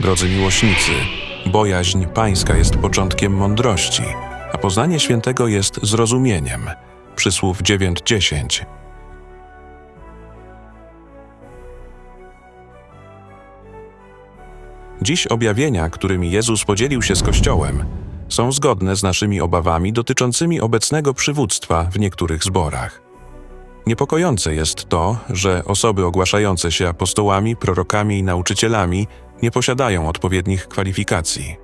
Drodzy miłośnicy, bojaźń pańska jest początkiem mądrości, a poznanie świętego jest zrozumieniem. Przysłów 9:10. Dziś objawienia, którymi Jezus podzielił się z Kościołem, są zgodne z naszymi obawami dotyczącymi obecnego przywództwa w niektórych zborach. Niepokojące jest to, że osoby ogłaszające się apostołami, prorokami i nauczycielami nie posiadają odpowiednich kwalifikacji.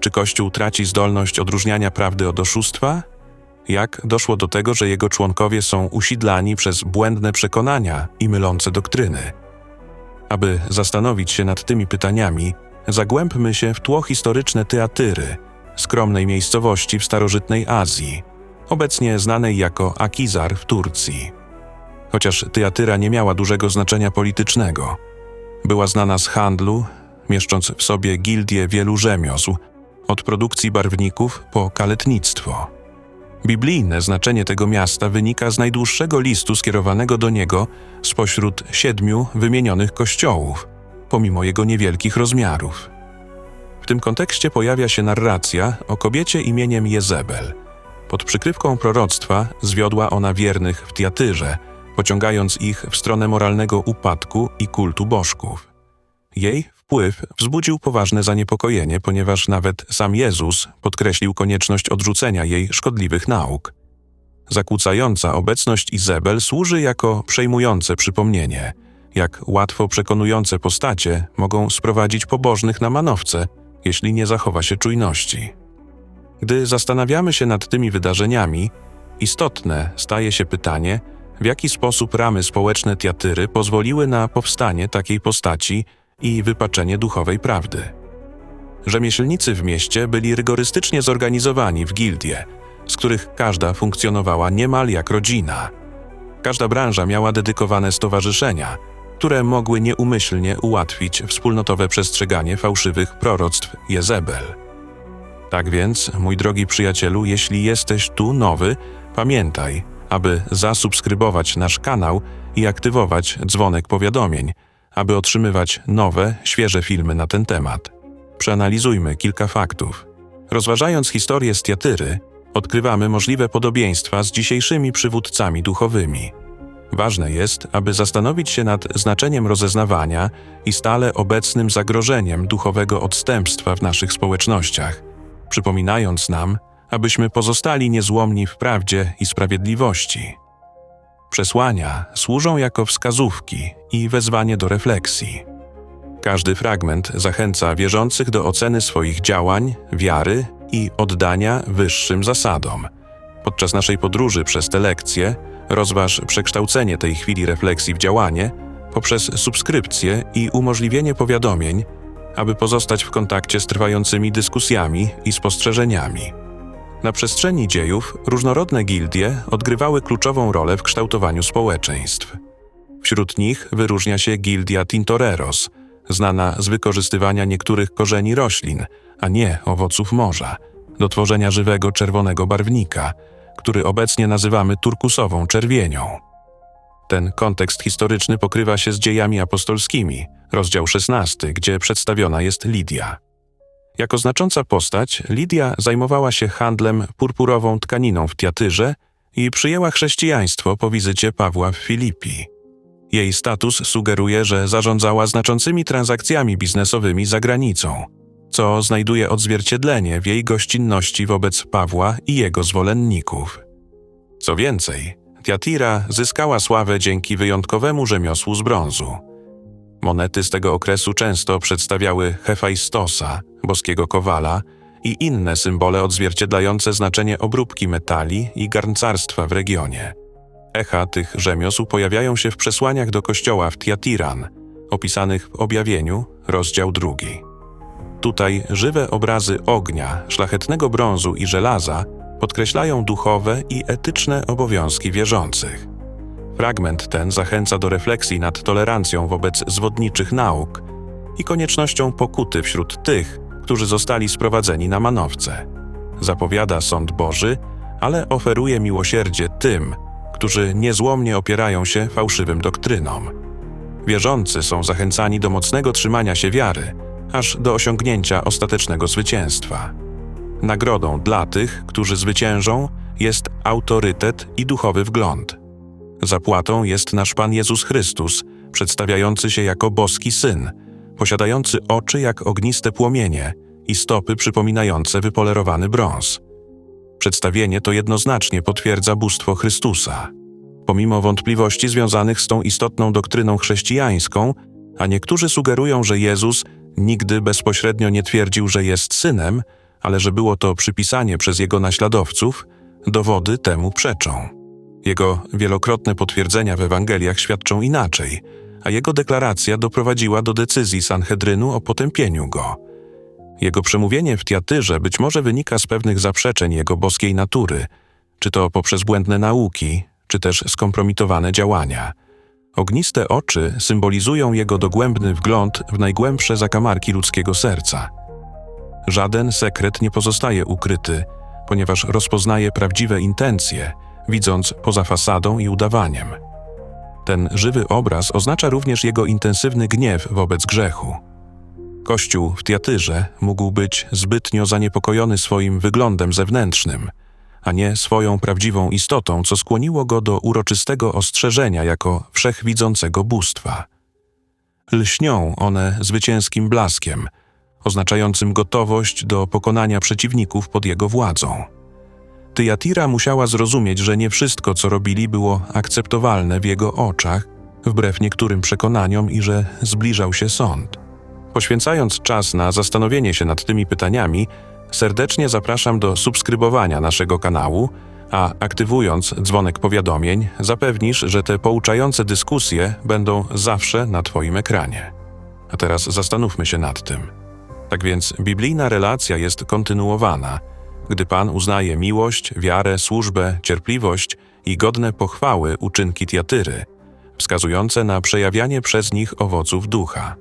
Czy Kościół traci zdolność odróżniania prawdy od oszustwa? Jak doszło do tego, że jego członkowie są usidlani przez błędne przekonania i mylące doktryny? Aby zastanowić się nad tymi pytaniami, zagłębmy się w tło historyczne Teatyry, skromnej miejscowości w starożytnej Azji, obecnie znanej jako Akizar w Turcji. Chociaż Teatyra nie miała dużego znaczenia politycznego, była znana z handlu, mieszcząc w sobie gildie wielu rzemiosł, od produkcji barwników po kaletnictwo. Biblijne znaczenie tego miasta wynika z najdłuższego listu skierowanego do niego spośród siedmiu wymienionych kościołów, pomimo jego niewielkich rozmiarów. W tym kontekście pojawia się narracja o kobiecie imieniem Jezebel. Pod przykrywką proroctwa zwiodła ona wiernych w Tiatyrze, pociągając ich w stronę moralnego upadku i kultu bożków. Jej wpływ wzbudził poważne zaniepokojenie, ponieważ nawet sam Jezus podkreślił konieczność odrzucenia jej szkodliwych nauk. Zakłócająca obecność Izabel służy jako przejmujące przypomnienie, jak łatwo przekonujące postacie mogą sprowadzić pobożnych na manowce, jeśli nie zachowa się czujności. Gdy zastanawiamy się nad tymi wydarzeniami, istotne staje się pytanie, w jaki sposób ramy społeczne Tiatyry pozwoliły na powstanie takiej postaci i wypaczenie duchowej prawdy. Rzemieślnicy w mieście byli rygorystycznie zorganizowani w gildie, z których każda funkcjonowała niemal jak rodzina. Każda branża miała dedykowane stowarzyszenia, które mogły nieumyślnie ułatwić wspólnotowe przestrzeganie fałszywych proroctw Jezebel. Tak więc, mój drogi przyjacielu, jeśli jesteś tu nowy, pamiętaj, aby zasubskrybować nasz kanał i aktywować dzwonek powiadomień, aby otrzymywać nowe, świeże filmy na ten temat. Przeanalizujmy kilka faktów. Rozważając historię z odkrywamy możliwe podobieństwa z dzisiejszymi przywódcami duchowymi. Ważne jest, aby zastanowić się nad znaczeniem rozeznawania i stale obecnym zagrożeniem duchowego odstępstwa w naszych społecznościach, przypominając nam, abyśmy pozostali niezłomni w prawdzie i sprawiedliwości. Przesłania służą jako wskazówki i wezwanie do refleksji. Każdy fragment zachęca wierzących do oceny swoich działań, wiary i oddania wyższym zasadom. Podczas naszej podróży przez te lekcje rozważ przekształcenie tej chwili refleksji w działanie poprzez subskrypcję i umożliwienie powiadomień, aby pozostać w kontakcie z trwającymi dyskusjami i spostrzeżeniami. Na przestrzeni dziejów różnorodne gildie odgrywały kluczową rolę w kształtowaniu społeczeństw. Wśród nich wyróżnia się Gildia Tintoreros, znana z wykorzystywania niektórych korzeni roślin, a nie owoców morza, do tworzenia żywego czerwonego barwnika, który obecnie nazywamy turkusową czerwienią. Ten kontekst historyczny pokrywa się z dziejami apostolskimi, rozdział 16, gdzie przedstawiona jest Lidia. Jako znacząca postać, Lidia zajmowała się handlem purpurową tkaniną w Tiatyrze i przyjęła chrześcijaństwo po wizycie Pawła w Filipii. Jej status sugeruje, że zarządzała znaczącymi transakcjami biznesowymi za granicą, co znajduje odzwierciedlenie w jej gościnności wobec Pawła i jego zwolenników. Co więcej, Tiatira zyskała sławę dzięki wyjątkowemu rzemiosłu z brązu. Monety z tego okresu często przedstawiały Hefajstosa, boskiego kowala, i inne symbole odzwierciedlające znaczenie obróbki metali i garncarstwa w regionie. Echa tych rzemiosł pojawiają się w przesłaniach do kościoła w Tiatiran, opisanych w Objawieniu, rozdział drugi. Tutaj żywe obrazy ognia, szlachetnego brązu i żelaza podkreślają duchowe i etyczne obowiązki wierzących. Fragment ten zachęca do refleksji nad tolerancją wobec zwodniczych nauk i koniecznością pokuty wśród tych, którzy zostali sprowadzeni na manowce. Zapowiada sąd Boży, ale oferuje miłosierdzie tym, którzy niezłomnie opierają się fałszywym doktrynom. Wierzący są zachęcani do mocnego trzymania się wiary, aż do osiągnięcia ostatecznego zwycięstwa. Nagrodą dla tych, którzy zwyciężą, jest autorytet i duchowy wgląd. Zapłatą jest nasz Pan Jezus Chrystus, przedstawiający się jako boski syn, posiadający oczy jak ogniste płomienie i stopy przypominające wypolerowany brąz. Przedstawienie to jednoznacznie potwierdza bóstwo Chrystusa. Pomimo wątpliwości związanych z tą istotną doktryną chrześcijańską, a niektórzy sugerują, że Jezus nigdy bezpośrednio nie twierdził, że jest synem, ale że było to przypisanie przez jego naśladowców, dowody temu przeczą. Jego wielokrotne potwierdzenia w Ewangeliach świadczą inaczej, a jego deklaracja doprowadziła do decyzji Sanhedrynu o potępieniu go. Jego przemówienie w Tiatyrze być może wynika z pewnych zaprzeczeń jego boskiej natury, czy to poprzez błędne nauki, czy też skompromitowane działania. Ogniste oczy symbolizują jego dogłębny wgląd w najgłębsze zakamarki ludzkiego serca. Żaden sekret nie pozostaje ukryty, ponieważ rozpoznaje prawdziwe intencje, widząc poza fasadą i udawaniem. Ten żywy obraz oznacza również jego intensywny gniew wobec grzechu. Kościół w Tiatyrze mógł być zbytnio zaniepokojony swoim wyglądem zewnętrznym, a nie swoją prawdziwą istotą, co skłoniło go do uroczystego ostrzeżenia jako wszechwidzącego bóstwa. Lśnią one zwycięskim blaskiem, oznaczającym gotowość do pokonania przeciwników pod jego władzą. Tyjatira musiała zrozumieć, że nie wszystko, co robili, było akceptowalne w jego oczach, wbrew niektórym przekonaniom i że zbliżał się sąd. Poświęcając czas na zastanowienie się nad tymi pytaniami, serdecznie zapraszam do subskrybowania naszego kanału, a aktywując dzwonek powiadomień, zapewnisz, że te pouczające dyskusje będą zawsze na Twoim ekranie. A teraz zastanówmy się nad tym. Tak więc biblijna relacja jest kontynuowana, gdy Pan uznaje miłość, wiarę, służbę, cierpliwość i godne pochwały uczynki Tiatyry, wskazujące na przejawianie przez nich owoców ducha.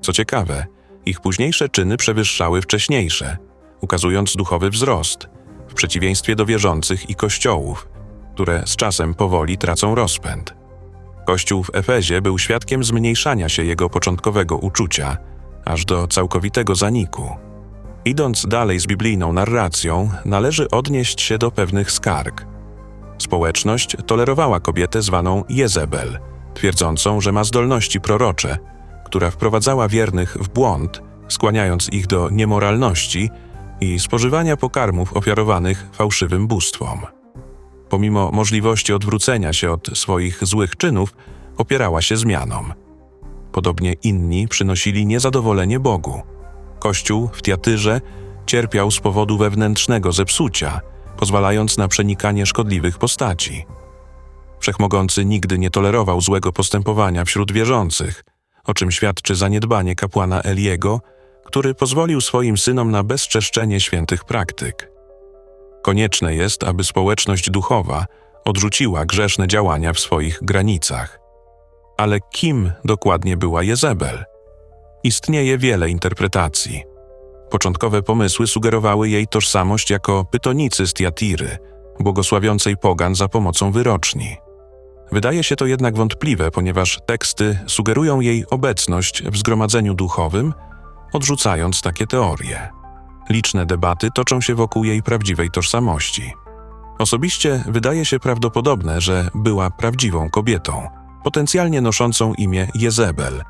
Co ciekawe, ich późniejsze czyny przewyższały wcześniejsze, ukazując duchowy wzrost, w przeciwieństwie do wierzących i kościołów, które z czasem powoli tracą rozpęd. Kościół w Efezie był świadkiem zmniejszania się jego początkowego uczucia, aż do całkowitego zaniku. Idąc dalej z biblijną narracją, należy odnieść się do pewnych skarg. Społeczność tolerowała kobietę zwaną Jezebel, twierdzącą, że ma zdolności prorocze, która wprowadzała wiernych w błąd, skłaniając ich do niemoralności i spożywania pokarmów ofiarowanych fałszywym bóstwom. Pomimo możliwości odwrócenia się od swoich złych czynów, opierała się zmianom. Podobnie inni przynosili niezadowolenie Bogu. Kościół w Tiatyrze cierpiał z powodu wewnętrznego zepsucia, pozwalając na przenikanie szkodliwych postaci. Wszechmogący nigdy nie tolerował złego postępowania wśród wierzących, o czym świadczy zaniedbanie kapłana Eliego, który pozwolił swoim synom na bezczeszczenie świętych praktyk. Konieczne jest, aby społeczność duchowa odrzuciła grzeszne działania w swoich granicach. Ale kim dokładnie była Jezebel? Istnieje wiele interpretacji. Początkowe pomysły sugerowały jej tożsamość jako pytonicy z Tiatiry, błogosławiącej pogan za pomocą wyroczni. Wydaje się to jednak wątpliwe, ponieważ teksty sugerują jej obecność w zgromadzeniu duchowym, odrzucając takie teorie. Liczne debaty toczą się wokół jej prawdziwej tożsamości. Osobiście wydaje się prawdopodobne, że była prawdziwą kobietą, potencjalnie noszącą imię Jezebel,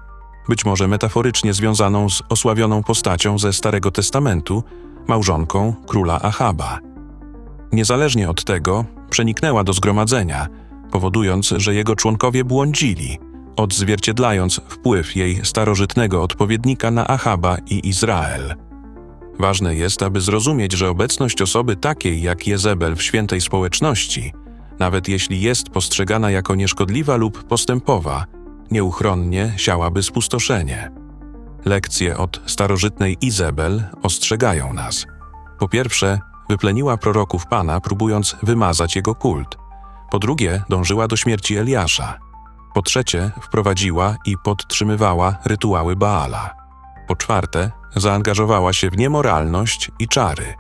być może metaforycznie związaną z osławioną postacią ze Starego Testamentu, małżonką króla Achaba. Niezależnie od tego, przeniknęła do zgromadzenia, powodując, że jego członkowie błądzili, odzwierciedlając wpływ jej starożytnego odpowiednika na Achaba i Izrael. Ważne jest, aby zrozumieć, że obecność osoby takiej jak Jezebel w świętej społeczności, nawet jeśli jest postrzegana jako nieszkodliwa lub postępowa, nieuchronnie siałaby spustoszenie. Lekcje od starożytnej Izabel ostrzegają nas. Po pierwsze, wypleniła proroków Pana, próbując wymazać jego kult. Po drugie, dążyła do śmierci Eliasza. Po trzecie, wprowadziła i podtrzymywała rytuały Baala. Po czwarte, zaangażowała się w niemoralność i czary.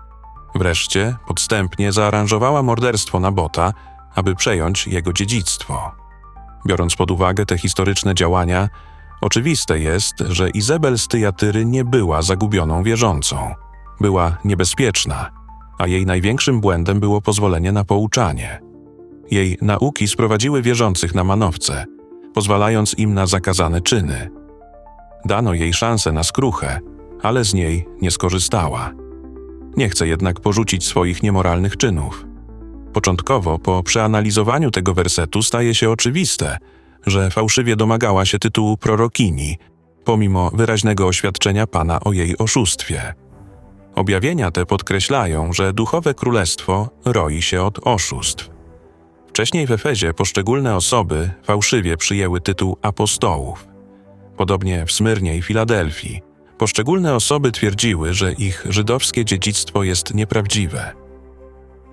Wreszcie, podstępnie zaaranżowała morderstwo Nabota, aby przejąć jego dziedzictwo. Biorąc pod uwagę te historyczne działania, Oczywiste jest, że Izabel z Tyjatyry nie była zagubioną wierzącą. Była niebezpieczna, a jej największym błędem było pozwolenie na pouczanie. Jej nauki sprowadziły wierzących na manowce, pozwalając im na zakazane czyny. Dano jej szansę na skruchę, ale z niej nie skorzystała. Nie chce jednak porzucić swoich niemoralnych czynów. Początkowo, po przeanalizowaniu tego wersetu, staje się oczywiste, że fałszywie domagała się tytułu prorokini, pomimo wyraźnego oświadczenia Pana o jej oszustwie. Objawienia te podkreślają, że duchowe królestwo roi się od oszustw. Wcześniej w Efezie poszczególne osoby fałszywie przyjęły tytuł apostołów. Podobnie w Smyrnie i Filadelfii poszczególne osoby twierdziły, że ich żydowskie dziedzictwo jest nieprawdziwe.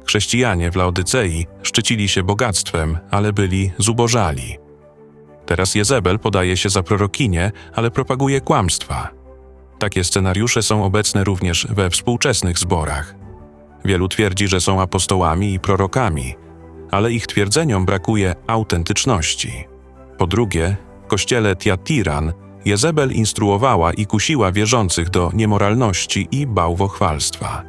Chrześcijanie w Laodycei szczycili się bogactwem, ale byli zubożali. Teraz Jezebel podaje się za prorokinię, ale propaguje kłamstwa. Takie scenariusze są obecne również we współczesnych zborach. Wielu twierdzi, że są apostołami i prorokami, ale ich twierdzeniom brakuje autentyczności. Po drugie, w kościele Tiatiran Jezebel instruowała i kusiła wierzących do niemoralności i bałwochwalstwa.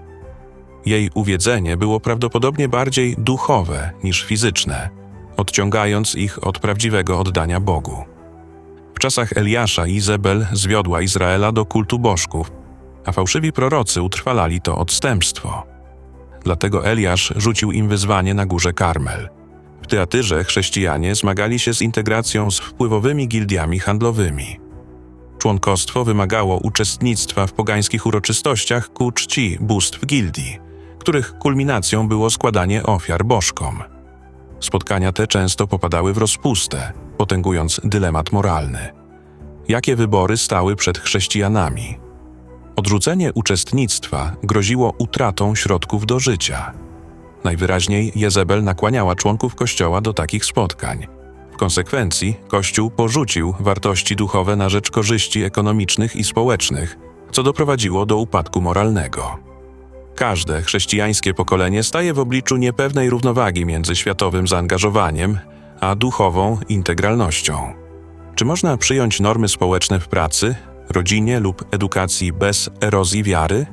Jej uwiedzenie było prawdopodobnie bardziej duchowe niż fizyczne, odciągając ich od prawdziwego oddania Bogu. W czasach Eliasza Izabel zwiodła Izraela do kultu bożków, a fałszywi prorocy utrwalali to odstępstwo. Dlatego Eliasz rzucił im wyzwanie na górze Karmel. W Teatyrze chrześcijanie zmagali się z integracją z wpływowymi gildiami handlowymi. Członkostwo wymagało uczestnictwa w pogańskich uroczystościach ku czci bóstw gildii, których kulminacją było składanie ofiar bożkom. Spotkania te często popadały w rozpustę, potęgując dylemat moralny. Jakie wybory stały przed chrześcijanami? Odrzucenie uczestnictwa groziło utratą środków do życia. Najwyraźniej Jezebel nakłaniała członków kościoła do takich spotkań. W konsekwencji Kościół porzucił wartości duchowe na rzecz korzyści ekonomicznych i społecznych, co doprowadziło do upadku moralnego. Każde chrześcijańskie pokolenie staje w obliczu niepewnej równowagi między światowym zaangażowaniem a duchową integralnością. Czy można przyjąć normy społeczne w pracy, rodzinie lub edukacji bez erozji wiary?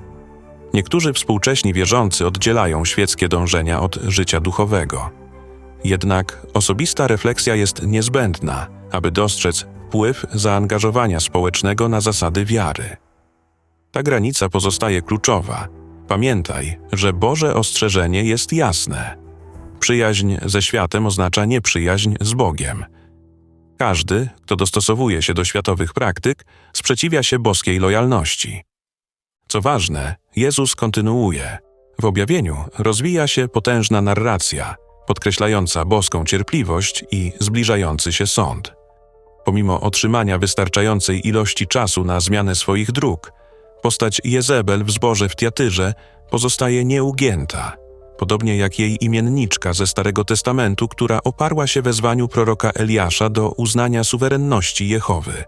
Niektórzy współcześni wierzący oddzielają świeckie dążenia od życia duchowego. Jednak osobista refleksja jest niezbędna, aby dostrzec wpływ zaangażowania społecznego na zasady wiary. Ta granica pozostaje kluczowa. Pamiętaj, że Boże ostrzeżenie jest jasne. Przyjaźń ze światem oznacza nieprzyjaźń z Bogiem. Każdy, kto dostosowuje się do światowych praktyk, sprzeciwia się boskiej lojalności. Co ważne, Jezus kontynuuje. W objawieniu rozwija się potężna narracja, podkreślająca boską cierpliwość i zbliżający się sąd. Pomimo otrzymania wystarczającej ilości czasu na zmianę swoich dróg, postać Jezebel w zborze w Tiatyrze pozostaje nieugięta, podobnie jak jej imienniczka ze Starego Testamentu, która oparła się wezwaniu proroka Eliasza do uznania suwerenności Jehowy.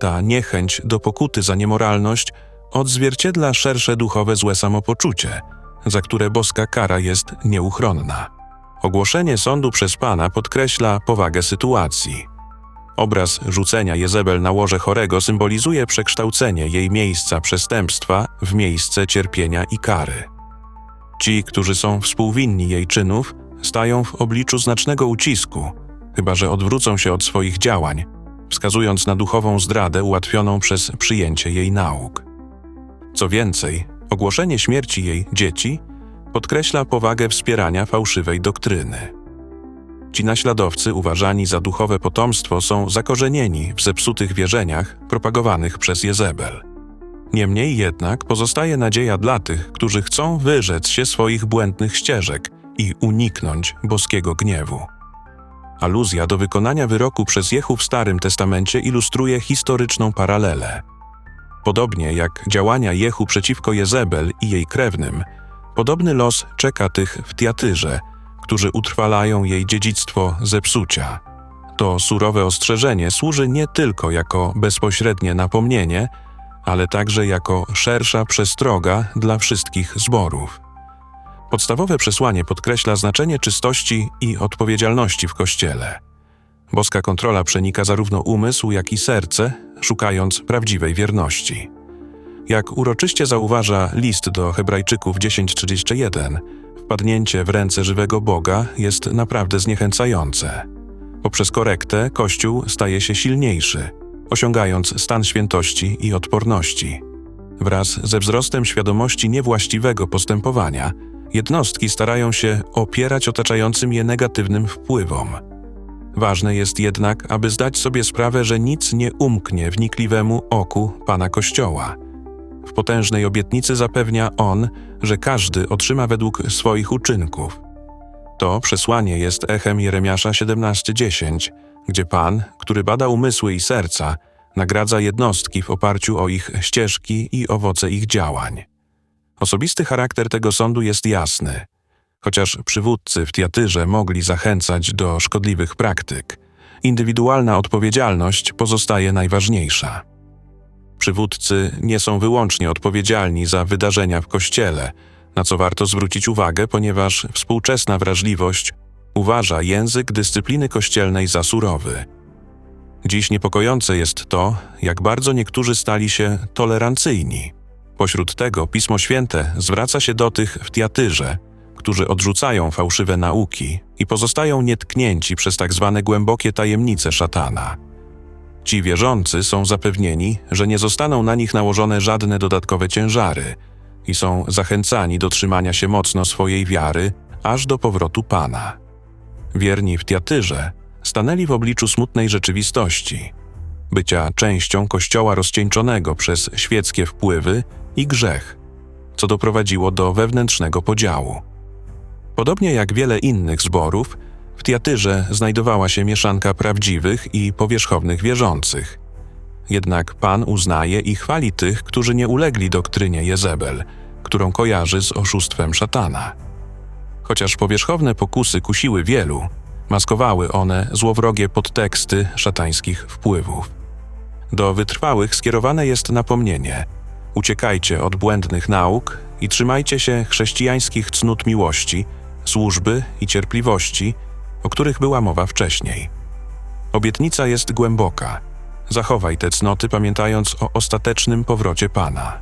Ta niechęć do pokuty za niemoralność odzwierciedla szersze duchowe złe samopoczucie, za które boska kara jest nieuchronna. Ogłoszenie sądu przez Pana podkreśla powagę sytuacji. Obraz rzucenia Jezebel na łoże chorego symbolizuje przekształcenie jej miejsca przestępstwa w miejsce cierpienia i kary. Ci, którzy są współwinni jej czynów, stają w obliczu znacznego ucisku, chyba że odwrócą się od swoich działań, wskazując na duchową zdradę ułatwioną przez przyjęcie jej nauk. Co więcej, ogłoszenie śmierci jej dzieci podkreśla powagę wspierania fałszywej doktryny. Ci naśladowcy, uważani za duchowe potomstwo, są zakorzenieni w zepsutych wierzeniach propagowanych przez Jezebel. Niemniej jednak pozostaje nadzieja dla tych, którzy chcą wyrzec się swoich błędnych ścieżek i uniknąć boskiego gniewu. Aluzja do wykonania wyroku przez Jehu w Starym Testamencie ilustruje historyczną paralelę. Podobnie jak działania Jehu przeciwko Jezebel i jej krewnym, podobny los czeka tych w Tiatyrze, którzy utrwalają jej dziedzictwo zepsucia. To surowe ostrzeżenie służy nie tylko jako bezpośrednie napomnienie, ale także jako szersza przestroga dla wszystkich zborów. Podstawowe przesłanie podkreśla znaczenie czystości i odpowiedzialności w Kościele. Boska kontrola przenika zarówno umysł, jak i serce, szukając prawdziwej wierności. Jak uroczyście zauważa list do Hebrajczyków 10:31, wpadnięcie w ręce żywego Boga jest naprawdę zniechęcające. Poprzez korektę Kościół staje się silniejszy, osiągając stan świętości i odporności. Wraz ze wzrostem świadomości niewłaściwego postępowania, jednostki starają się opierać otaczającym je negatywnym wpływom. Ważne jest jednak, aby zdać sobie sprawę, że nic nie umknie wnikliwemu oku Pana Kościoła. W potężnej obietnicy zapewnia On, że każdy otrzyma według swoich uczynków. To przesłanie jest echem Jeremiasza 17:10, gdzie Pan, który bada umysły i serca, nagradza jednostki w oparciu o ich ścieżki i owoce ich działań. Osobisty charakter tego sądu jest jasny. Chociaż przywódcy w Tiatyrze mogli zachęcać do szkodliwych praktyk, indywidualna odpowiedzialność pozostaje najważniejsza. Przywódcy nie są wyłącznie odpowiedzialni za wydarzenia w kościele, na co warto zwrócić uwagę, ponieważ współczesna wrażliwość uważa język dyscypliny kościelnej za surowy. Dziś niepokojące jest to, jak bardzo niektórzy stali się tolerancyjni. Pośród tego Pismo Święte zwraca się do tych w Tiatyrze, którzy odrzucają fałszywe nauki i pozostają nietknięci przez tak zwane głębokie tajemnice szatana. Ci wierzący są zapewnieni, że nie zostaną na nich nałożone żadne dodatkowe ciężary i są zachęcani do trzymania się mocno swojej wiary aż do powrotu Pana. Wierni w Tiatyrze stanęli w obliczu smutnej rzeczywistości, bycia częścią kościoła rozcieńczonego przez świeckie wpływy i grzech, co doprowadziło do wewnętrznego podziału. Podobnie jak wiele innych zborów, w Tiatyrze znajdowała się mieszanka prawdziwych i powierzchownych wierzących. Jednak Pan uznaje i chwali tych, którzy nie ulegli doktrynie Jezebel, którą kojarzy z oszustwem szatana. Chociaż powierzchowne pokusy kusiły wielu, maskowały one złowrogie podteksty szatańskich wpływów. Do wytrwałych skierowane jest napomnienie: uciekajcie od błędnych nauk i trzymajcie się chrześcijańskich cnót miłości, służby i cierpliwości, o których była mowa wcześniej. Obietnica jest głęboka. Zachowaj te cnoty, pamiętając o ostatecznym powrocie Pana.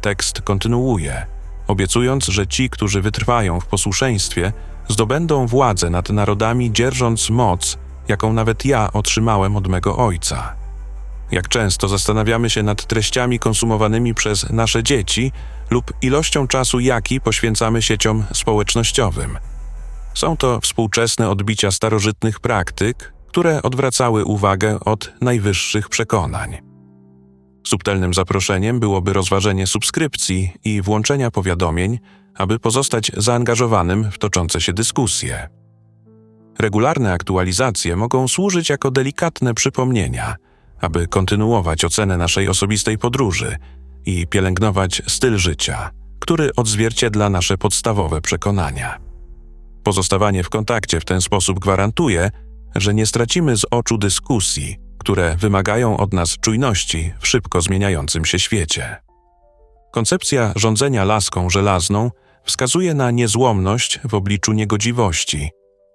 Tekst kontynuuje, obiecując, że ci, którzy wytrwają w posłuszeństwie, zdobędą władzę nad narodami, dzierżąc moc, jaką nawet ja otrzymałem od mego Ojca. Jak często zastanawiamy się nad treściami konsumowanymi przez nasze dzieci lub ilością czasu, jaki poświęcamy sieciom społecznościowym. Są to współczesne odbicia starożytnych praktyk, które odwracały uwagę od najwyższych przekonań. Subtelnym zaproszeniem byłoby rozważenie subskrypcji i włączenia powiadomień, aby pozostać zaangażowanym w toczące się dyskusje. Regularne aktualizacje mogą służyć jako delikatne przypomnienia, aby kontynuować ocenę naszej osobistej podróży i pielęgnować styl życia, który odzwierciedla nasze podstawowe przekonania. Pozostawanie w kontakcie w ten sposób gwarantuje, że nie stracimy z oczu dyskusji, które wymagają od nas czujności w szybko zmieniającym się świecie. Koncepcja rządzenia laską żelazną wskazuje na niezłomność w obliczu niegodziwości,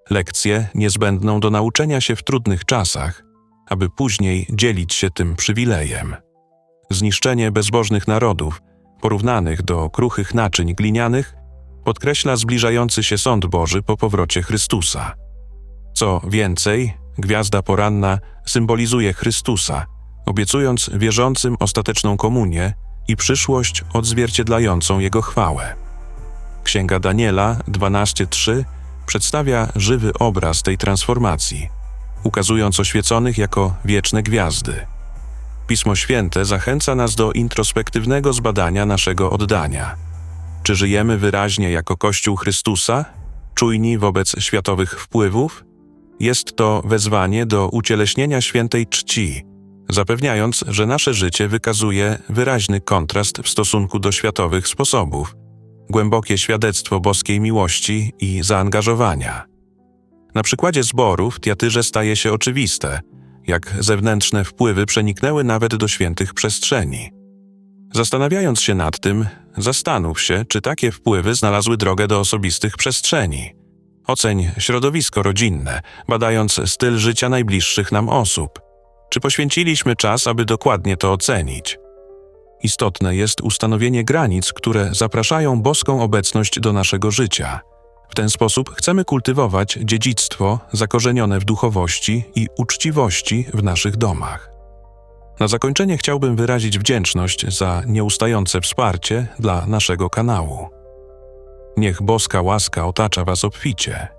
lekcję niezbędną do nauczenia się w trudnych czasach, aby później dzielić się tym przywilejem. Zniszczenie bezbożnych narodów, porównanych do kruchych naczyń glinianych, podkreśla zbliżający się sąd Boży po powrocie Chrystusa. Co więcej, gwiazda poranna symbolizuje Chrystusa, obiecując wierzącym ostateczną komunię i przyszłość odzwierciedlającą Jego chwałę. Księga Daniela 12:3 przedstawia żywy obraz tej transformacji, ukazując oświeconych jako wieczne gwiazdy. Pismo Święte zachęca nas do introspektywnego zbadania naszego oddania. Czy żyjemy wyraźnie jako Kościół Chrystusa, czujni wobec światowych wpływów? Jest to wezwanie do ucieleśnienia świętej czci, zapewniając, że nasze życie wykazuje wyraźny kontrast w stosunku do światowych sposobów, głębokie świadectwo boskiej miłości i zaangażowania. Na przykładzie zborów w Tiatyrze staje się oczywiste, jak zewnętrzne wpływy przeniknęły nawet do świętych przestrzeni. Zastanawiając się nad tym, zastanów się, czy takie wpływy znalazły drogę do osobistych przestrzeni. Oceń środowisko rodzinne, badając styl życia najbliższych nam osób. Czy poświęciliśmy czas, aby dokładnie to ocenić? Istotne jest ustanowienie granic, które zapraszają boską obecność do naszego życia. W ten sposób chcemy kultywować dziedzictwo zakorzenione w duchowości i uczciwości w naszych domach. Na zakończenie chciałbym wyrazić wdzięczność za nieustające wsparcie dla naszego kanału. Niech boska łaska otacza Was obficie.